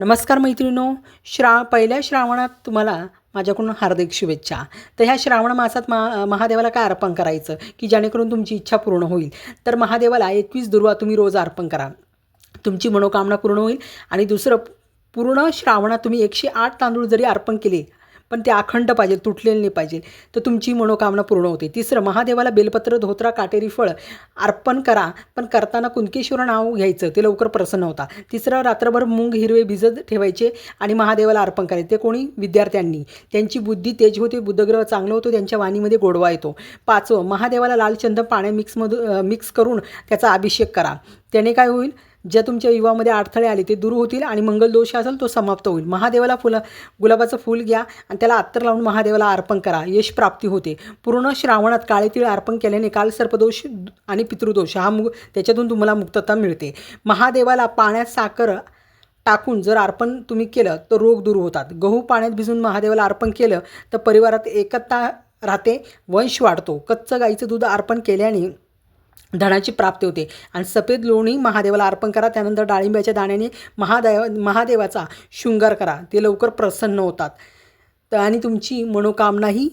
नमस्कार मैत्रिणो श्रा पहिल्या श्रावणात तुम्हाला माझ्याकडून हार्दिक शुभेच्छा. तर ह्या श्रावण मासात मा महादेवाला काय अर्पण करायचं? की जेणेकरून तुमची इच्छा पूर्ण होईल. तर महादेवाला एकवीस दुर्वा तुम्ही रोज अर्पण करा. तुमची मनोकामना पूर्ण होईल. आणि दुसरं पूर्ण श्रावणात तुम्ही एकशे आठ तांदूळ जरी अर्पण केले पण ते अखंड पाहिजे तुटलेलं नाही पाहिजे. तर तुमची मनोकामना पूर्ण होते. तिसरं महादेवाला बेलपत्र धोत्रा काटेरी फळ अर्पण करा. पण करताना कुणकेश्वर नाव घ्यायचं ते लवकर प्रसन्न होता. तिसरं रात्रभर मूग हिरवे भिजत ठेवायचे आणि महादेवाला अर्पण करायचे. ते कोणी? विद्यार्थ्यांनी. त्यांची बुद्धी तेज होते बुद्धग्रह चांगलं होतं त्यांच्या वाणीमध्ये गोडवा येतो. पाचवं महादेवाला लाल चंदन पाण्या मिक्समधून मिक्स करून त्याचा अभिषेक करा. त्याने काय होईल? ज्या तुमच्या युवामध्ये अडथळे आले ते दूर होतील आणि मंगल दोष असेल तो समाप्त होईल. महादेवाला फुलं गुलाबाचं फूल घ्या आणि त्याला अत्तर लावून महादेवाला अर्पण करा. यश प्राप्ती होते. पूर्ण श्रावणात काळे तिळ अर्पण केल्याने काल सर्पदोष आणि पितृदोष हा मु त्याच्यातून तुम्हाला मुक्तता मिळते. महादेवाला पाण्यात साखर टाकून जर अर्पण तुम्ही केलं तर रोग दूर होतात. गहू पाण्यात भिजून महादेवाला अर्पण केलं तर परिवारात एकता राहते वंश वाढतो. कच्चं गाईचं दूध अर्पण केल्याने धनाची प्राप्ती होते. आणि सफेद लोणी महादेवाला अर्पण करा त्यानंतर डाळिंब्याच्या दाण्याने महादेव महादेवाचा शृंगार करा. ते लवकर प्रसन्न होतात. तर आणि तुमची मनोकामनाही